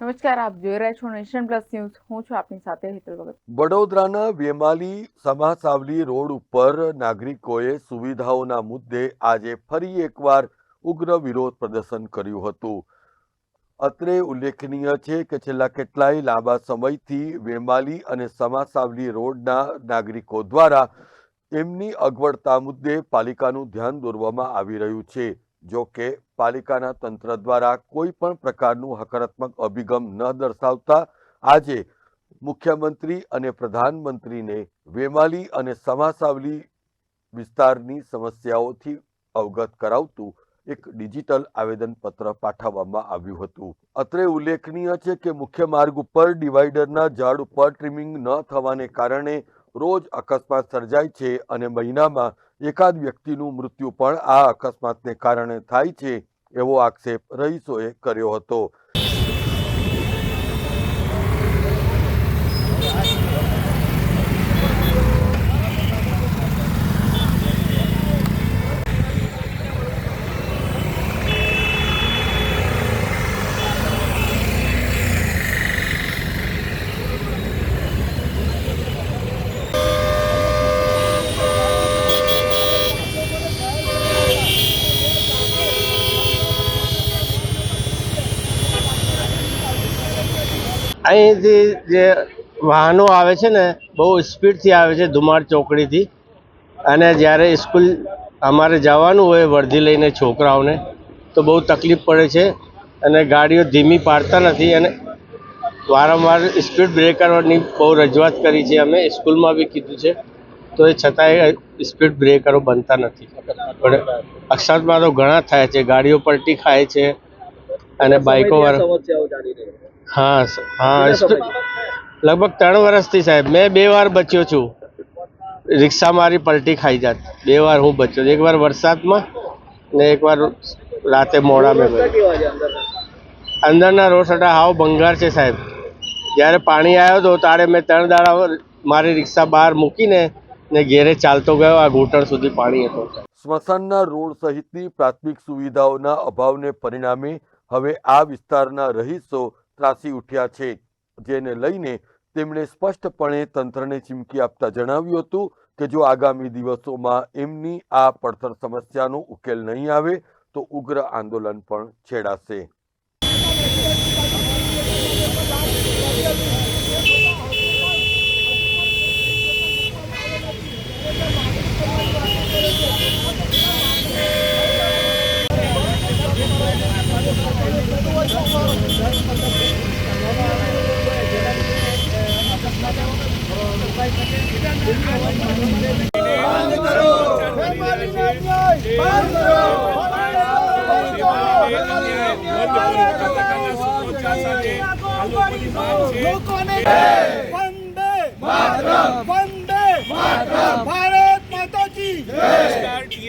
નમસ્કાર, આપ જોઈ રહ્યા છો નેશન પ્લસ ન્યૂઝ. હું છું આપની સાથે હેતલ ભગત. વડોદરાના વેમાલી સમાસાવલી રોડ ઉપર નાગરિકોએ સુવિધાઓના મુદ્દે આજે ફરી એકવાર ઉગ્ર વિરોધ પ્રદર્શન કર્યું હતું. અત્રે ઉલ્લેખનીય છે કે છેલ્લા કેટલાય લાંબા સમયથી વેમાલી અને સમાસાવલી રોડના નાગરિકો દ્વારા એમની અગવડતા મુદ્દે પાલિકાનું ધ્યાન દોરવામાં આવી રહ્યું છે. જો કે પાલિકાના તંત્ર દ્વારા કોઈ પણ પ્રકારનું હકારાત્મક અભિગમ ન દર્શાવતા આજે મુખ્યમંત્રી અને પ્રધાનમંત્રીને વેમાલી અને સમાસાવલી વિસ્તારની સમસ્યાઓથી અવગત કરાવતું એક ડિજિટલ આવેદનપત્ર પાઠવવામાં આવ્યું હતું. અત્રે ઉલ્લેખનીય છે કે મુખ્ય માર્ગ ઉપર ડિવાઈડરના ઝાડ ઉપર ટ્રીમિંગ ન થવાને કારણે રોજ અકસ્માત સર્જાય છે અને મહિનામાં એકાદ વ્યક્તિનું મૃત્યુ પણ આ અકસ્માતને કારણે થાય છે એવો આક્ષેપ રહીશોએ કર્યો હતો. અહીંથી જે વાહનો આવે છે ને બહુ સ્પીડથી આવે છે ધુમાડ ચોકડીથી. અને જ્યારે સ્કૂલ અમારે જવાનું હોય વર્ધી લઈને છોકરાઓને તો બહુ તકલીફ પડે છે અને ગાડીઓ ધીમી પાડતા નથી અને વારંવાર સ્પીડ બ્રેકરોની બહુ રજૂઆત કરી છે. અમે સ્કૂલમાં બી કીધું છે તો એ છતાંય સ્પીડ બ્રેકરો બનતા નથી. પણ અકસ્માતમાં તો ઘણા થાય છે ગાડીઓ પલટી ખાય છે અને બાઇકો વાળા હા હા લગભગ ત્રણ વર્ષથી સાહેબ. મેં બે વાર બચ્યો છું. રિક્ષા મારી પલટી ખાઈ જાત. બે વાર હું બચ્યો છું. એક વાર વરસાદમાં ને એક વાર રાતે મોડા મેં. અંદરના? રોડ સટા હાવ ભંગાર છે સાહેબ. જ્યારે પાણી આવ્યો હતો તારે મેં ત્રણ દાડા મારી રિક્ષા બહાર મૂકીને ને ઘેરે ચાલતો ગયો. આ ઘૂંટણ સુધી પાણી હતો. સ્મશાનના રોડ સહિતની પ્રાથમિક સુવિધાઓના અભાવને પરિણામે હવે આ વિસ્તારના રહીશો ત્રાસી ઉઠ્યા છે, જેને લઈને તેમણે સ્પષ્ટપણે તંત્રને ચીમકી આપતા જણાવ્યું હતું કે જો આગામી દિવસોમાં એમની આ પડતર સમસ્યાનો ઉકેલ નહીં આવે, તો ઉગ્ર આંદોલન પણ છેડાશે. લોકોને વંદે વંદે ભારત માતા કી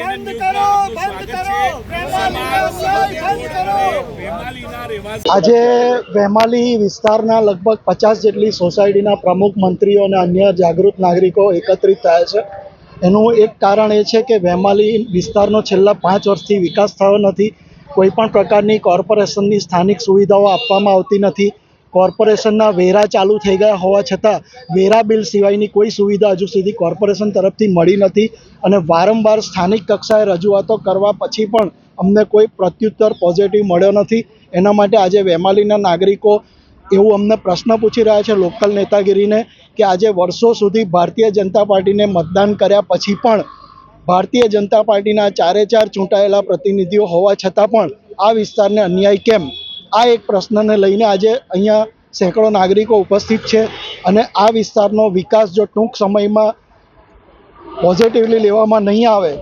બંધ કરો બંધ કરો. વેપારીના ન્યાય બંધ કરો. આજે વેમાલી વિસ્તારના લગભગ પચાસ જેટલી સોસાયટીના પ્રમુખ મંત્રીઓ અને અન્ય જાગૃત નાગરિકો એકત્રિત થયા છે. એનું એક કારણ એ છે કે વેમાલી વિસ્તારનો છેલ્લા પાંચ વર્ષથી વિકાસ થયો નથી. કોઈ પણ પ્રકારની કોર્પોરેશનની સ્થાનિક સુવિધાઓ આપવામાં આવતી નથી. કોર્પોરેશનના વેરા ચાલુ થઈ ગયા હોવા છતાં વેરા બિલ સિવાયની કોઈ સુવિધા હજુ સુધી કોર્પોરેશન તરફથી મળી નથી અને વારંવાર સ્થાનિક કક્ષાએ રજૂઆતો કરવા પછી પણ અમને કોઈ પ્રત્યુત્તર પોઝિટિવ મળ્યો નથી. એના માટે આજે વેમાલીના નાગરિકો એવું અમને પ્રશ્ન પૂછી રહ્યા છે લોકલ નેતાગીરીને કે આજે વર્ષો સુધી ભારતીય જનતા પાર્ટીને મતદાન કર્યા પછી પણ ભારતીય જનતા પાર્ટીના ચારે ચાર ચૂંટાયેલા પ્રતિનિધિઓ હોવા છતાં પણ આ વિસ્તારને અન્યાય કેમ? આ એક પ્રશ્નને લઈને આજે અહીંયા સેંકડો નાગરિકો ઉપસ્થિત છે અને આ વિસ્તારનો વિકાસ જો ટૂંક સમયમાં પોઝિટિવલી લેવામાં નહીં આવે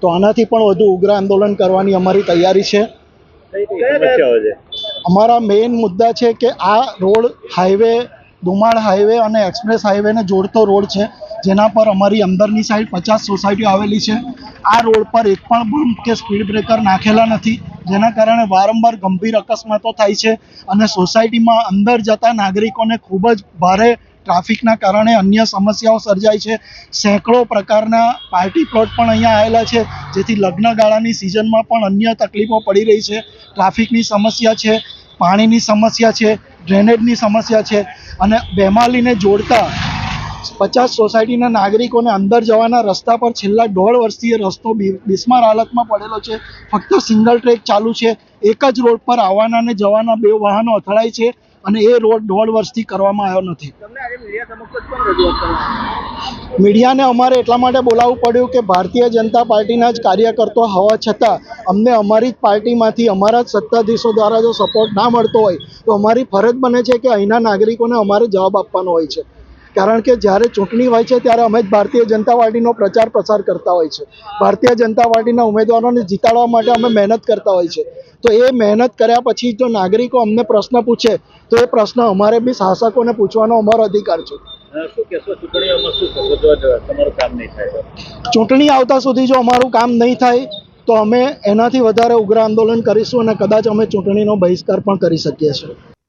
તો આનાથી પણ વધુ ઉગ્ર આંદોલન કરવાની અમારી તૈયારી છે. અમારા મેઇન મુદ્દા છે કે આ રોડ હાઈવે દુમાળ હાઈવે અને એક્સપ્રેસ હાઈવેને જોડતો રોડ છે. જેના પર અમારી અંદરની સાઈડ પચાસ સોસાયટીઓ આવેલી છે. આ રોડ પર એક પણ બમ્પ કે સ્પીડ બ્રેકર નાખેલા નથી. જેના કારણે વારંવાર ગંભીર અકસ્માતો થાય છે અને સોસાયટીમાં અંદર જતા નાગરિકોને ખૂબ જ ભારે ટ્રાફિકના કારણે અન્ય સમસ્યાઓ સર્જાય છે. સેંકડો પ્રકારના પાર્ટી પ્લોટ પણ અહીંયા આવેલા છે. જેથી લગ્નગાળાની સિઝનમાં પણ અન્ય તકલીફો પડી રહી છે. ટ્રાફિકની સમસ્યા છે, પાણીની સમસ્યા છે ડ્રેનેજની સમસ્યા છે અને બેમાલીને જોડતા પચાસ સોસાયટીના નાગરિકોને અંદર જવાના રસ્તા પર છેલ્લા દોઢ વર્ષથી રસ્તો બિસ્માર હાલતમાં પડેલો છે. ફક્ત સિંગલ ટ્રેક ચાલુ છે. એક જ રોડ પર આવવાના અને જવાના બે વાહનો અથડાય છે. અને એ રોડ દોઢ વર્ષથી કરવામાં આવ્યો નથી. મીડિયાને અમારે એટલા માટે બોલાવવું પડ્યું કે ભારતીય જનતા પાર્ટીના જ કાર્યકર્તો હોવા છતાં અમને અમારી જ પાર્ટીમાંથી અમારા જ સત્તાધીશો દ્વારા જો સપોર્ટ ના મળતો હોય તો અમારી ફરજ બને છે કે અહીંના નાગરિકોને અમારે જવાબ આપવાનો હોય છે. કારણ કે જ્યારે ચૂંટણી હોય છે ત્યારે અમે જ ભારતીય જનતા પાર્ટીનો પ્રચાર પ્રસાર કરતા હોય છે. ભારતીય જનતા પાર્ટીના ઉમેદવારોને જીતાડવા માટે અમે મહેનત કરતા હોય છે. તો એ મહેનત કર્યા પછી જો નાગરિકો અમને પ્રશ્ન પૂછે તો એ પ્રશ્ન અમારે બી શાસકોને પૂછવાનો અમારો અધિકાર છે. ચૂંટણી આવતા સુધી જો અમારું કામ નહીં થાય તો અમે એનાથી વધારે ઉગ્ર આંદોલન કરીશું અને કદાચ અમે ચૂંટણીનો બહિષ્કાર પણ કરી શકીએ છીએ.